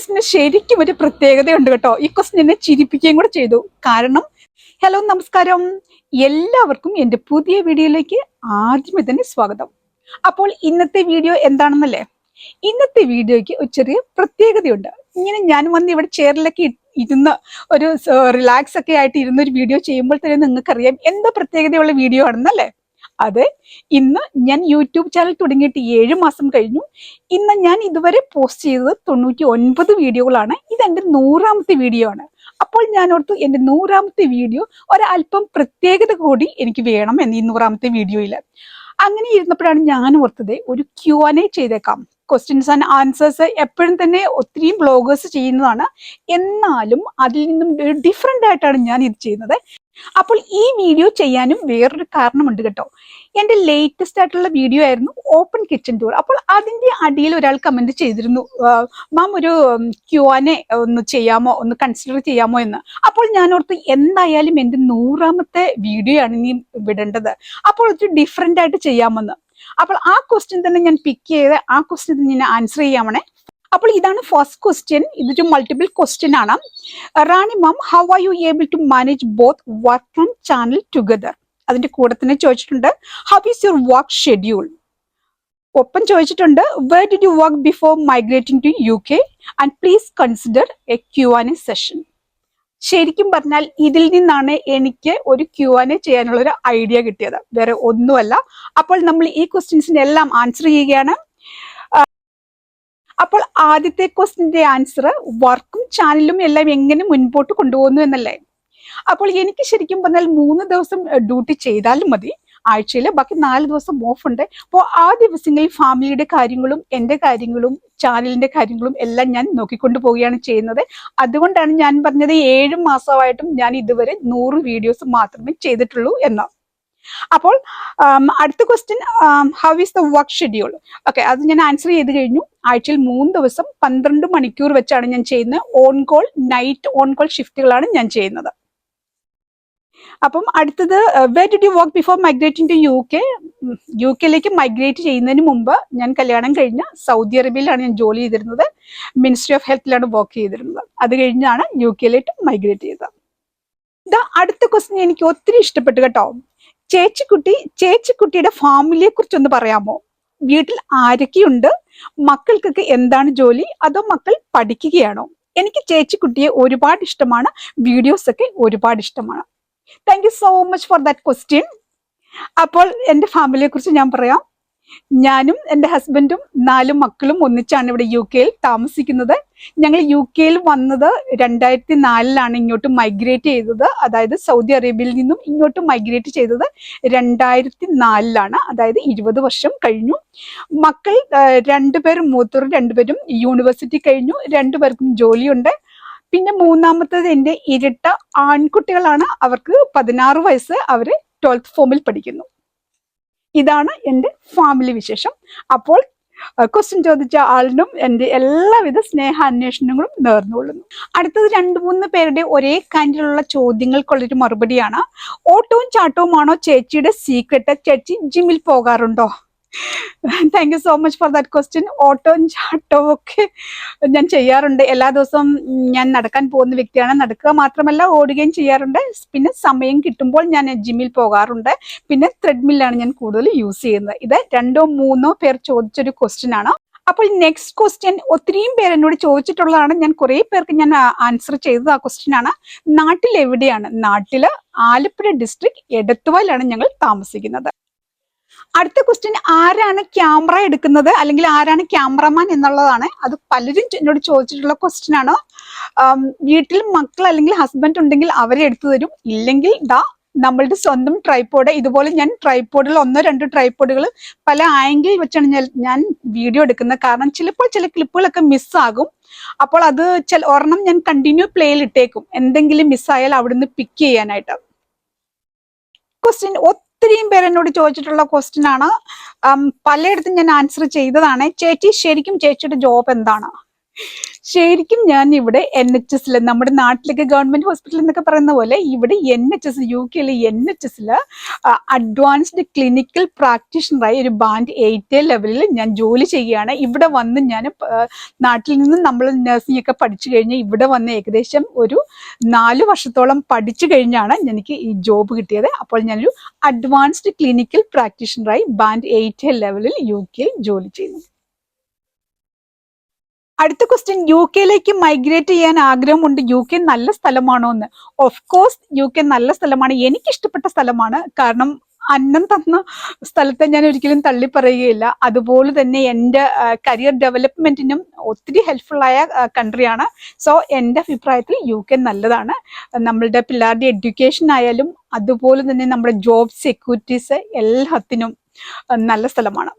ക്വസ്റ്റിന് ശരിക്കും ഒരു പ്രത്യേകതയുണ്ട് കേട്ടോ. ഈ ക്വസ്റ്റിൻ എന്നെ ചിരിപ്പിക്കുകയും കൂടെ ചെയ്തു. കാരണം ഹലോ നമസ്കാരം. എല്ലാവർക്കും എന്റെ പുതിയ വീഡിയോയിലേക്ക് ആദ്യമേ തന്നെ സ്വാഗതം. അപ്പോൾ ഇന്നത്തെ വീഡിയോ എന്താണെന്നല്ലേ? ഇന്നത്തെ വീഡിയോയ്ക്ക് ഒരു ചെറിയ പ്രത്യേകതയുണ്ട്. ഇങ്ങനെ ഞാൻ വന്ന് ഇവിടെ ചെയറിലൊക്കെ ഇരുന്ന് ഒരു റിലാക്സ് ഒക്കെ ആയിട്ട് ഇരുന്ന് ഒരു വീഡിയോ ചെയ്യുമ്പോൾ തന്നെ നിങ്ങൾക്കറിയാം എന്താ പ്രത്യേകതയുള്ള വീഡിയോ ആണെന്നല്ലേ? അതെ ഇന്ന് ഞാൻ യൂട്യൂബ് ചാനൽ തുടങ്ങിയിട്ട് ഏഴ് മാസം കഴിഞ്ഞു. ഇന്ന് ഞാൻ ഇതുവരെ പോസ്റ്റ് ചെയ്തത് തൊണ്ണൂറ്റി ഒൻപത് വീഡിയോകളാണ് ഇതെന്റെ നൂറാമത്തെ വീഡിയോ ആണ്. അപ്പോൾ ഞാൻ ഓർത്തു എന്റെ നൂറാമത്തെ വീഡിയോ ഒരല്പം പ്രത്യേകത കൂടി എനിക്ക് വേണം എന്ന് ഈ നൂറാമത്തെ വീഡിയോയിൽ അങ്ങനെ ഇരുന്നപ്പോഴാണ് ഞാൻ ഓർത്തത് ഒരു ക്യു ആൻ എ ചെയ്തേക്കാം. ക്വസ്റ്റ്യൻസ് ആൻഡ് ആൻസേഴ്സ് എപ്പോഴും തന്നെ ഒത്തിരിയും ബ്ലോഗേഴ്സ് ചെയ്യുന്നതാണ്. എന്നാലും അതിൽ നിന്നും ഡിഫറെന്റ് ആയിട്ടാണ് ഞാൻ ഇത് ചെയ്യുന്നത്. അപ്പോൾ ഈ വീഡിയോ ചെയ്യാനും വേറൊരു കാരണമുണ്ട് കേട്ടോ. എന്റെ ലേറ്റസ്റ്റ് ആയിട്ടുള്ള വീഡിയോ ആയിരുന്നു ഓപ്പൺ കിച്ചൺ ടൂർ അപ്പോൾ അതിന്റെ അടിയിൽ ഒരാൾ കമന്റ് ചെയ്തിരുന്നു മാം ഒരു ക്യുവാനെ ഒന്ന് ചെയ്യാമോ? ഒന്ന് കൺസിഡർ ചെയ്യാമോ എന്ന്? അപ്പോൾ ഞാൻ ഓർത്ത് എന്തായാലും എന്റെ നൂറാമത്തെ വീഡിയോ ആണ് ഇനി വിടേണ്ടത്. അപ്പോൾ ഒരു ഡിഫറെന്റ് ആയിട്ട് ചെയ്യാമെന്ന്. അപ്പോൾ ആ ക്വസ്റ്റ്യൻ തന്നെ ഞാൻ പിക്ക് ചെയ്ത് ആ ക്വസ്റ്റ്യൻ ഞാൻ ആൻസർ ചെയ്യാമണേ അപ്പോൾ ഇതാണ് ഫസ്റ്റ് ക്വസ്റ്റ്യൻ ഇതൊരു മൾട്ടിപ്പിൾ ക്വസ്റ്റ്യൻ ആണ്. Rani ma'am how are you able to manage both work and channel together അതിന്റെ കൂടെ തന്നെ ചോദിച്ചിട്ടുണ്ട്. How is your work schedule ഒപ്പം ചോദിച്ചിട്ടുണ്ട് where did you work before migrating to U K and please consider a Q and A session ശരിക്കും പറഞ്ഞാൽ ഇതിൽ നിന്നാണ് എനിക്ക് ഒരു ക്യു ആൻ എ ചെയ്യാനുള്ള ഒരു ഐഡിയ കിട്ടിയത്. വേറെ ഒന്നുമല്ല. അപ്പോൾ നമ്മൾ ഈ ക്വസ്റ്റ്യൻസിന് എല്ലാം ആൻസർ ചെയ്യുകയാണ്. അപ്പോൾ ആദ്യത്തെ ക്വസ്റ്റിന്റെ ആൻസർ വർക്കും ചാനലും എല്ലാം എങ്ങനെ മുൻപോട്ട് കൊണ്ടുപോകുന്നു എന്നല്ലേ? അപ്പോൾ എനിക്ക് ശരിക്കും പറഞ്ഞാൽ മൂന്ന് ദിവസം ഡ്യൂട്ടി ചെയ്താലും മതി. ആഴ്ചയിൽ ബാക്കി നാല് ദിവസം ഓഫ് ഉണ്ട്. അപ്പോൾ ആ ദിവസങ്ങളിൽ ഫാമിലിയുടെ കാര്യങ്ങളും എന്റെ കാര്യങ്ങളും ചാനലിന്റെ കാര്യങ്ങളും എല്ലാം ഞാൻ നോക്കിക്കൊണ്ട് പോവുകയാണ് ചെയ്യുന്നത്. അതുകൊണ്ടാണ് ഞാൻ പറഞ്ഞത് ഏഴ് മാസമായിട്ടും ഞാൻ ഇതുവരെ നൂറ് വീഡിയോസ് മാത്രമേ ചെയ്തിട്ടുള്ളൂ എന്ന് അപ്പോൾ അടുത്ത question how is the work schedule okay അത് ഞാൻ ആൻസർ ചെയ്ത് കഴിഞ്ഞു. ആഴ്ചയിൽ മൂന്ന് ദിവസം പന്ത്രണ്ട് മണിക്കൂർ വെച്ചാണ് ഞാൻ ചെയ്യുന്നത്. On call night on call ഷിഫ്റ്റുകളാണ് ഞാൻ ചെയ്യുന്നത്. അപ്പം അടുത്തത് where did you work before migrating to U K U കെയിലേക്ക് മൈഗ്രേറ്റ് ചെയ്യുന്നതിന് മുമ്പ് ഞാൻ കല്യാണം കഴിഞ്ഞ സൗദി അറേബ്യയിലാണ് ഞാൻ ജോലി ചെയ്തിരുന്നത്. മിനിസ്ട്രി ഓഫ് ഹെൽത്തിലാണ് വർക്ക് ചെയ്തിരുന്നത്. അത് കഴിഞ്ഞാണ് യു കെയിലേക്ക് മൈഗ്രേറ്റ് ചെയ്തത്. അടുത്ത ക്വസ്റ്റ്യൻ എനിക്ക് ഒത്തിരി ഇഷ്ടപ്പെട്ടു കേട്ടോ. ചേച്ചിക്കുട്ടി ചേച്ചിക്കുട്ടിയുടെ ഫാമിലിയെ കുറിച്ചൊന്ന് പറയാമോ? വീട്ടിൽ ആരൊക്കെയുണ്ട്? മക്കൾക്കൊക്കെ എന്താണ് ജോലി? അതോ മക്കൾ പഠിക്കുകയാണോ? എനിക്ക് ചേച്ചിക്കുട്ടിയെ ഒരുപാട് ഇഷ്ടമാണ്. വീഡിയോസ് ഒക്കെ ഒരുപാട് ഇഷ്ടമാണ്. Thank you so much for that question അപ്പോൾ എന്റെ ഫാമിലിയെ കുറിച്ച് ഞാൻ പറയാം. ഞാനും എന്റെ ഹസ്ബൻഡും നാല് മക്കളും ഒന്നിച്ചാണ് ഇവിടെ യു കെയിൽ താമസിക്കുന്നത്. ഞങ്ങൾ യു കെയിൽ വന്നത് രണ്ടായിരത്തി നാലിലാണ് ഇങ്ങോട്ട് മൈഗ്രേറ്റ് ചെയ്തത്. അതായത് സൗദി അറേബ്യയിൽ നിന്നും ഇങ്ങോട്ട് മൈഗ്രേറ്റ് ചെയ്തത് രണ്ടായിരത്തി നാലിലാണ് അതായത് ഇരുപത് വർഷം കഴിഞ്ഞു. മക്കൾ രണ്ടുപേരും മൂത്തവരും രണ്ടുപേരും യൂണിവേഴ്സിറ്റി കഴിഞ്ഞു. രണ്ടുപേർക്കും ജോലിയുണ്ട്. പിന്നെ മൂന്നാമത്തത് എന്റെ ഇരട്ട ആൺകുട്ടികളാണ്. അവർക്ക് പതിനാറ് വയസ്സ് അവർ ട്വൽത്ത് ഫോമിൽ പഠിക്കുന്നു. ഇതാണ് എന്റെ ഫാമിലി വിശേഷം. അപ്പോൾ ക്വസ്റ്റ്യൻ ചോദിച്ച ആളിനും എന്റെ എല്ലാവിധ സ്നേഹ സ്നേഹാന്വേഷണങ്ങളും നേർന്നുകൊള്ളുന്നു. അടുത്തത് രണ്ട് മൂന്ന് പേരുടെ ഒരേ കാൻഡിലുള്ള ചോദ്യങ്ങൾക്കുള്ളൊരു മറുപടിയാണ്. ഓട്ടവും ചാട്ടവുമാണോ ചേച്ചിയുടെ സീക്രട്ട് ചേച്ചി ജിമ്മിൽ പോകാറുണ്ടോ? Thank you so much for that question ഓട്ടോയും ചാട്ടവും ഒക്കെ ഞാൻ ചെയ്യാറുണ്ട്. എല്ലാ ദിവസവും ഞാൻ നടക്കാൻ പോകുന്ന വ്യക്തിയാണ്. നടക്കുക മാത്രമല്ല ഓടുകയും ചെയ്യാറുണ്ട്. പിന്നെ സമയം കിട്ടുമ്പോൾ ഞാൻ ജിമ്മിൽ പോകാറുണ്ട്. പിന്നെ ത്രെഡ്മില്ലാണ് ഞാൻ കൂടുതൽ യൂസ് ചെയ്യുന്നത്. ഇത് രണ്ടോ മൂന്നോ പേർ ചോദിച്ചൊരു ക്വസ്റ്റ്യൻ ആണ്. അപ്പോൾ നെക്സ്റ്റ് ക്വസ്റ്റ്യൻ ഒത്തിരിയും പേര് എന്നോട് ചോദിച്ചിട്ടുള്ളതാണ്. ഞാൻ കുറേ പേർക്ക് ഞാൻ ആൻസർ ചെയ്തത് ആ ക്വസ്റ്റ്യൻ ആണ്. നാട്ടിൽ എവിടെയാണ്? നാട്ടിൽ ആലപ്പുഴ ഡിസ്ട്രിക്ട് എടത്തുവയിലാണ് ഞങ്ങൾ താമസിക്കുന്നത്. അടുത്ത ക്വസ്റ്റ്യൻ ആരാണ് ക്യാമറ എടുക്കുന്നത്? അല്ലെങ്കിൽ ആരാണ് ക്യാമറമാൻ എന്നുള്ളതാണ്. അത് പലരും എന്നോട് ചോദിച്ചിട്ടുള്ള ക്വസ്റ്റ്യൻ ആണ്. വീട്ടിൽ മക്കൾ അല്ലെങ്കിൽ ഹസ്ബൻഡ് ഉണ്ടെങ്കിൽ അവരെ എടുത്തു തരും. ഇല്ലെങ്കിൽ ദാ നമ്മളുടെ സ്വന്തം ട്രൈപ്പോഡ് ഇതുപോലെ ഞാൻ ട്രൈപ്പോഡിൽ ഒന്നോ രണ്ടോ ട്രൈപ്പോഡുകൾ പല ആംഗിൾ വെച്ചാണ് ഞാൻ ഞാൻ വീഡിയോ എടുക്കുന്നത്. കാരണം ചിലപ്പോൾ ചില ക്ലിപ്പുകളൊക്കെ മിസ്സാകും അപ്പോൾ അത് ചില ഒരെണ്ണം ഞാൻ കണ്ടിന്യൂ പ്ലേയിൽ ഇട്ടേക്കും. എന്തെങ്കിലും മിസ്സായാൽ അവിടുന്ന് പിക്ക് ചെയ്യാനായിട്ട്. ക്വസ്റ്റ്യൻ ഒത്തിരിയും പേര് എന്നോട് ചോദിച്ചിട്ടുള്ള ക്വസ്റ്റ്യൻ ആണ്. പലയിടത്തും ഞാൻ ആൻസർ ചെയ്തതാണ്. ചേച്ചി ശരിക്കും ചേച്ചിയുടെ ജോബ് എന്താണ്? ശരിക്കും ഞാൻ ഇവിടെ എൻ എച്ച് എസിൽ നമ്മുടെ നാട്ടിലൊക്കെ ഗവൺമെന്റ് ഹോസ്പിറ്റൽ എന്നൊക്കെ പറയുന്ന പോലെ ഇവിടെ എൻ എച്ച് എസ് യു കെയിലെ എൻ എച്ച് എസിൽ അഡ്വാൻസ്ഡ് ക്ലിനിക്കൽ പ്രാക്ടീഷണറായി ഒരു ബാൻഡ് എയ്റ്റ് ലെവലിൽ ഞാൻ ജോലി ചെയ്യുകയാണ്. ഇവിടെ വന്ന് ഞാൻ നാട്ടിൽ നിന്ന് നമ്മൾ നഴ്സിംഗ് ഒക്കെ പഠിച്ചു കഴിഞ്ഞ് ഇവിടെ വന്ന് ഏകദേശം ഒരു നാല് വർഷത്തോളം പഠിച്ചു കഴിഞ്ഞാണ് എനിക്ക് ഈ ജോബ് കിട്ടിയത്. അപ്പോൾ ഞാനൊരു അഡ്വാൻസ്ഡ് ക്ലിനിക്കൽ പ്രാക്ടീഷണറായി ബാൻഡ് എയ്റ്റ് ലെവലിൽ യു കെയിൽ ജോലി ചെയ്യുന്നു. അടുത്ത ക്വസ്റ്റ്യൻ യു കെയിലേക്ക് മൈഗ്രേറ്റ് ചെയ്യാൻ ആഗ്രഹമുണ്ട്. യു കെ നല്ല സ്ഥലമാണോ എന്ന് ഓഫ് കോഴ്സ് യു കെ നല്ല സ്ഥലമാണ്. എനിക്ക് ഇഷ്ടപ്പെട്ട സ്ഥലമാണ്. കാരണം അന്നം തന്ന സ്ഥലത്തെ ഞാൻ ഒരിക്കലും തള്ളി പറയുകയില്ല അതുപോലെ തന്നെ എന്റെ കരിയർ ഡെവലപ്മെന്റിനും ഒത്തിരി ഹെൽപ്ഫുള്ളായ കൺട്രിയാണ് സോ എന്റെ അഭിപ്രായത്തിൽ യു കെ നല്ലതാണ്. നമ്മളുടെ പിള്ളേരുടെ എഡ്യൂക്കേഷൻ ആയാലും അതുപോലെ തന്നെ നമ്മുടെ ജോബ് സെക്യൂരിറ്റീസ് എല്ലാത്തിനും നല്ല സ്ഥലമാണ്.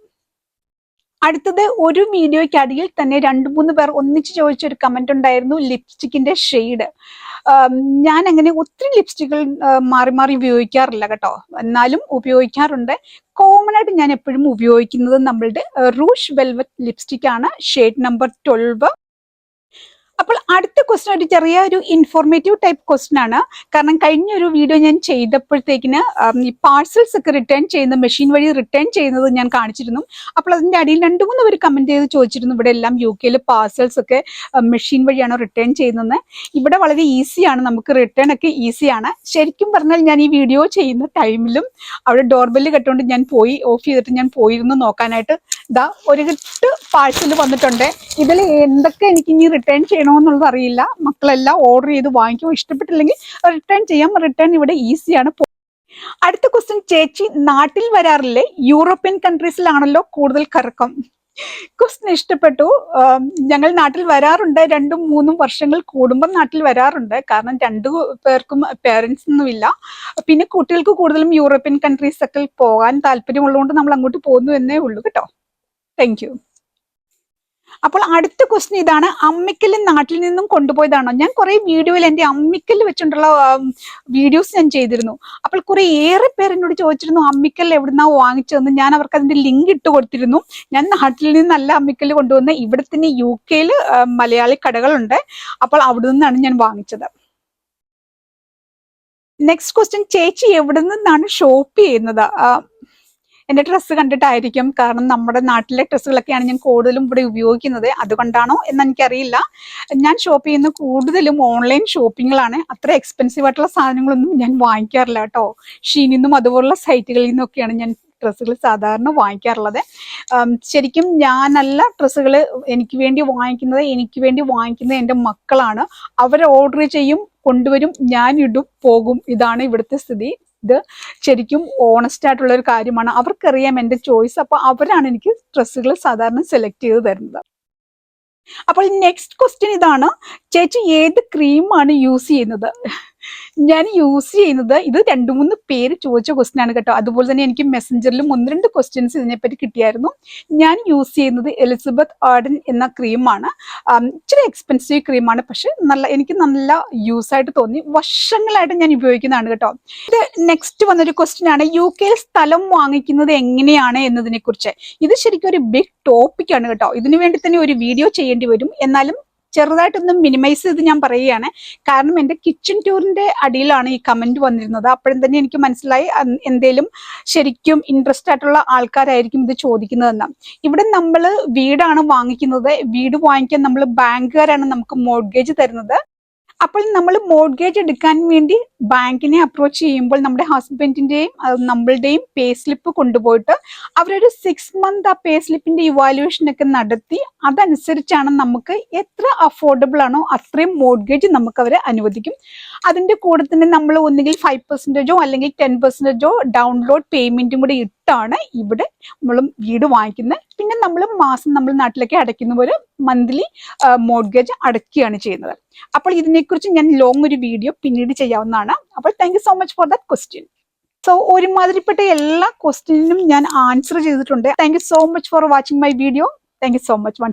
അടുത്തത് ഒരു വീഡിയോയ്ക്ക് അടിയിൽ തന്നെ രണ്ട് മൂന്ന് പേർ ഒന്നിച്ച് ചോദിച്ച ഒരു കമന്റ് ഉണ്ടായിരുന്നു ലിപ്സ്റ്റിക്കിന്റെ ഷെയ്ഡ്. ഞാൻ അങ്ങനെ ഒത്തിരി ലിപ്സ്റ്റിക്കുകൾ മാറി മാറി ഉപയോഗിക്കാറില്ല കേട്ടോ. എന്നാലും ഉപയോഗിക്കാറുണ്ട്. കോമൺ ആയിട്ട് ഞാൻ എപ്പോഴും ഉപയോഗിക്കുന്നത് നമ്മളുടെ റൂഷ് വെൽവെറ്റ് ലിപ്സ്റ്റിക് ആണ് ഷെയ്ഡ് നമ്പർ ട്വൽവ്. അപ്പോൾ അടുത്ത ക്വസ്റ്റൻ ഒരു ചെറിയ ഒരു ഇൻഫോർമേറ്റീവ് ടൈപ്പ് ക്വസ്റ്റൻ ആണ്. കാരണം കഴിഞ്ഞ ഒരു വീഡിയോ ഞാൻ ചെയ്തപ്പോഴത്തേക്കിന് ഈ പാഴ്സൽസ് ഒക്കെ റിട്ടേൺ ചെയ്യുന്ന മെഷീൻ വഴി റിട്ടേൺ ചെയ്യുന്നത് ഞാൻ കാണിച്ചിരുന്നു. അപ്പോൾ അതിന്റെ അടിയിൽ രണ്ട് മൂന്ന് പേര് കമന്റ് ചെയ്ത് ചോദിച്ചിരുന്നു ഇവിടെ എല്ലാം യു കെയിൽ പാഴ്സൽസ് ഒക്കെ മെഷീൻ വഴിയാണോ റിട്ടേൺ ചെയ്യുന്നത് ഇവിടെ വളരെ ഈസിയാണ് നമുക്ക് റിട്ടേൺ ഒക്കെ ഈസിയാണ് ശരിക്കും പറഞ്ഞാൽ ഞാൻ ഈ വീഡിയോ ചെയ്യുന്ന ടൈമിലും അവിടെ ഡോർബെല്ല് കെട്ടുകൊണ്ട് ഞാൻ പോയി ഓഫ് ചെയ്തിട്ട് ഞാൻ പോയിരുന്നു നോക്കാനായിട്ട്. ഇതാ ഒരു കിട്ട് പാഴ്സൽ വന്നിട്ടുണ്ട്. ഇതിൽ എന്തൊക്കെ എനിക്ക് ഇനി റിട്ടേൺ ചെയ്യണമെന്നുള്ളത് അറിയില്ല. മക്കളെല്ലാം ഓർഡർ ചെയ്ത് വാങ്ങിക്കും ഇഷ്ടപ്പെട്ടില്ലെങ്കിൽ റിട്ടേൺ ചെയ്യാം. റിട്ടേൺ ഇവിടെ ഈസിയാണ് അടുത്ത ക്വസ്റ്റ്യൻ ചേച്ചി നാട്ടിൽ വരാറില്ലേ? യൂറോപ്യൻ കൺട്രീസിലാണല്ലോ കൂടുതൽ കറക്കം. ക്വസ്റ്റ്യൻ ഇഷ്ടപ്പെട്ടു. ഞങ്ങൾ നാട്ടിൽ വരാറുണ്ട്. രണ്ടും മൂന്നും വർഷങ്ങൾ കൂടുമ്പോൾ നാട്ടിൽ വരാറുണ്ട്. കാരണം രണ്ടു പേർക്കും പേരൻസ് ഒന്നുമില്ല പിന്നെ കുട്ടികൾക്ക് കൂടുതലും യൂറോപ്യൻ കൺട്രീസൊക്കെ പോകാൻ താല്പര്യമുള്ളതുകൊണ്ട് നമ്മൾ അങ്ങോട്ട് പോകുന്നു എന്നേ ഉള്ളൂ കേട്ടോ. താങ്ക് യു അപ്പോൾ അടുത്ത ക്വസ്റ്റ്യൻ ഇതാണ്. അമ്മിക്കൽ നാട്ടിൽ നിന്നും കൊണ്ടുപോയതാണോ? ഞാൻ കുറെ വീഡിയോയിൽ എന്റെ അമ്മിക്കൽ വെച്ചിട്ടുള്ള വീഡിയോസ് ഞാൻ ചെയ്തിരുന്നു. അപ്പോൾ കുറെ ഏറെ പേർ എന്നോട് ചോദിച്ചിരുന്നു അമ്മിക്കൽ എവിടുന്നാ വാങ്ങിച്ചതെന്ന്? ഞാൻ അവർക്ക് അതിന്റെ ലിങ്ക് ഇട്ട് കൊടുത്തിരുന്നു. ഞാൻ നാട്ടിൽ നിന്നല്ല അമ്മിക്കൽ കൊണ്ടുവന്ന്. ഇവിടെ തന്നെ യു കെയിൽ മലയാളി കടകളുണ്ട്. അപ്പോൾ അവിടെ നിന്നാണ് ഞാൻ വാങ്ങിച്ചത്. നെക്സ്റ്റ് ക്വസ്റ്റ്യൻ ചേച്ചി എവിടെ നിന്നാണ് ഷോപ്പ് ചെയ്യുന്നത് ആ, എന്റെ ഡ്രസ്സ് കണ്ടിട്ടായിരിക്കും. കാരണം നമ്മുടെ നാട്ടിലെ ഡ്രസ്സുകളൊക്കെയാണ് ഞാൻ കൂടുതലും ഇവിടെ ഉപയോഗിക്കുന്നത്. അതുകൊണ്ടാണോ എന്ന് എനിക്കറിയില്ല. ഞാൻ ഷോപ്പ് ചെയ്യുന്ന കൂടുതലും ഓൺലൈൻ ഷോപ്പിങ്ങുകളാണ് അത്ര എക്സ്പെൻസീവ് ആയിട്ടുള്ള സാധനങ്ങളൊന്നും ഞാൻ വാങ്ങിക്കാറില്ല കേട്ടോ. ഷീനിന്നും നിന്നും അതുപോലുള്ള സൈറ്റുകളിൽ നിന്നൊക്കെയാണ് ഞാൻ ഡ്രസ്സുകൾ സാധാരണ വാങ്ങിക്കാറുള്ളത്. ശരിക്കും ഞാനല്ല ഡ്രസ്സുകൾ എനിക്ക് വേണ്ടി വാങ്ങിക്കുന്നത് എനിക്ക് വേണ്ടി വാങ്ങിക്കുന്നത് എന്റെ മക്കളാണ്. അവർ ഓർഡർ ചെയ്യും കൊണ്ടുവരും ഞാൻ ഇടും പോകും. ഇതാണ് ഇവിടുത്തെ സ്ഥിതി. ഇത് ശരിക്കും ഓണസ്റ്റ് ആയിട്ടുള്ള ഒരു കാര്യമാണ്. അവർക്കറിയാം എന്റെ ചോയ്സ് അപ്പോൾ അവരാണ് എനിക്ക് ഡ്രസ്സുകൾ സാധാരണ സെലക്ട് ചെയ്ത് തരുന്നത്. അപ്പോൾ നെക്സ്റ്റ് ക്വസ്റ്റ്യൻ ഇതാണ് ചേച്ചി ഏത് ക്രീമാണ് യൂസ് ചെയ്യുന്നത്? ഞാൻ യൂസ് ചെയ്യുന്നത് ഇത് രണ്ടു മൂന്ന് പേര് ചോദിച്ച ക്വസ്റ്റ്യൻ ആണ് കേട്ടോ. അതുപോലെ തന്നെ എനിക്ക് മെസ്സഞ്ചറിലും ഒന്ന് രണ്ട് ക്വസ്റ്റ്യൻസ് ഇതിനെപ്പറ്റി കിട്ടിയായിരുന്നു. ഞാൻ യൂസ് ചെയ്യുന്നത് എലിസബത്ത് ആർഡൻ എന്ന ക്രീമാണ് ഇച്ചിരി എക്സ്പെൻസീവ് ക്രീമാണ് പക്ഷെ നല്ല എനിക്ക് നല്ല യൂസ് ആയിട്ട് തോന്നി. വർഷങ്ങളായിട്ട് ഞാൻ ഉപയോഗിക്കുന്നതാണ് കേട്ടോ. ഇത് നെക്സ്റ്റ് വന്നൊരു ക്വസ്റ്റ്യൻ ആണ്. യു കെയിൽ സ്ഥലം വാങ്ങിക്കുന്നത് എങ്ങനെയാണ് എന്നതിനെ കുറിച്ച് ഇത് ശരിക്കും ഒരു ബിഗ് ടോപ്പിക്കാണ് കേട്ടോ. ഇതിനു വേണ്ടി തന്നെ ഒരു വീഡിയോ ചെയ്യേണ്ടി വരും. എന്നാലും ചെറുതായിട്ടൊന്ന് മിനിമൈസ് ചെയ്ത് ഞാൻ പറയുകയാണ്. കാരണം എന്റെ കിച്ചൺ ടൂറിന്റെ അടിയിലാണ് ഈ കമന്റ് വന്നിരുന്നത്. അപ്പോഴും തന്നെ എനിക്ക് മനസ്സിലായി എന്തേലും ശരിക്കും ഇൻട്രസ്റ്റ് ആയിട്ടുള്ള ആൾക്കാരായിരിക്കും ഇത് ചോദിക്കുന്നതെന്ന്. ഇവിടെ നമ്മൾ വീടാണ് വാങ്ങിക്കുന്നത്. വീട് വാങ്ങിക്കാൻ നമ്മൾ ബാങ്കുകാരാണ് നമുക്ക് മോർഗേജ് തരുന്നത്. അപ്പോൾ നമ്മൾ മോഡ്ഗേജ് എടുക്കാൻ വേണ്ടി ബാങ്കിനെ അപ്രോച്ച് ചെയ്യുമ്പോൾ നമ്മുടെ ഹസ്ബൻഡിന്റെയും നമ്മളുടെയും പേ സ്ലിപ്പ് കൊണ്ടുപോയിട്ട് അവരൊരു സിക്സ് മന്ത് ആ പേ സ്ലിപ്പിന്റെ ഇവാലുവേഷൻ ഒക്കെ നടത്തി അതനുസരിച്ചാണ് നമുക്ക് എത്ര അഫോർഡബിൾ ആണോ അത്രയും മോഡ്ഗേജ് നമുക്ക് അവരെ അനുവദിക്കും. അതിന്റെ കൂടെ തന്നെ നമ്മൾ ഒന്നുകിൽ ഫൈവ് പെർസെന്റേജോ അല്ലെങ്കിൽ ടെൻ പെർസെന്റേജോ ഡൗൺലോഡ് പേയ്മെന്റും കൂടി ഇട്ടാണ് ഇവിടെ നമ്മൾ വീട് വാങ്ങിക്കുന്നത്. നമ്മൾ മാസം നമ്മൾ നാട്ടിലേക്ക് അടയ്ക്കുന്ന പോലെ മന്ത്ലി മോർഗേജ് അടയ്ക്കുകയാണ് ചെയ്യുന്നത്. അപ്പോൾ ഇതിനെക്കുറിച്ച് ഞാൻ ലോങ് ഒരു വീഡിയോ പിന്നീട് ചെയ്യാവുന്നതാണ്. അപ്പോൾ thank so much for that question so ഒരുമാതിരിപ്പെട്ട എല്ലാ ക്വസ്റ്റ്യനും ഞാൻ ആൻസർ ചെയ്തിട്ടുണ്ട്. Thank so much for watching my video thank so much one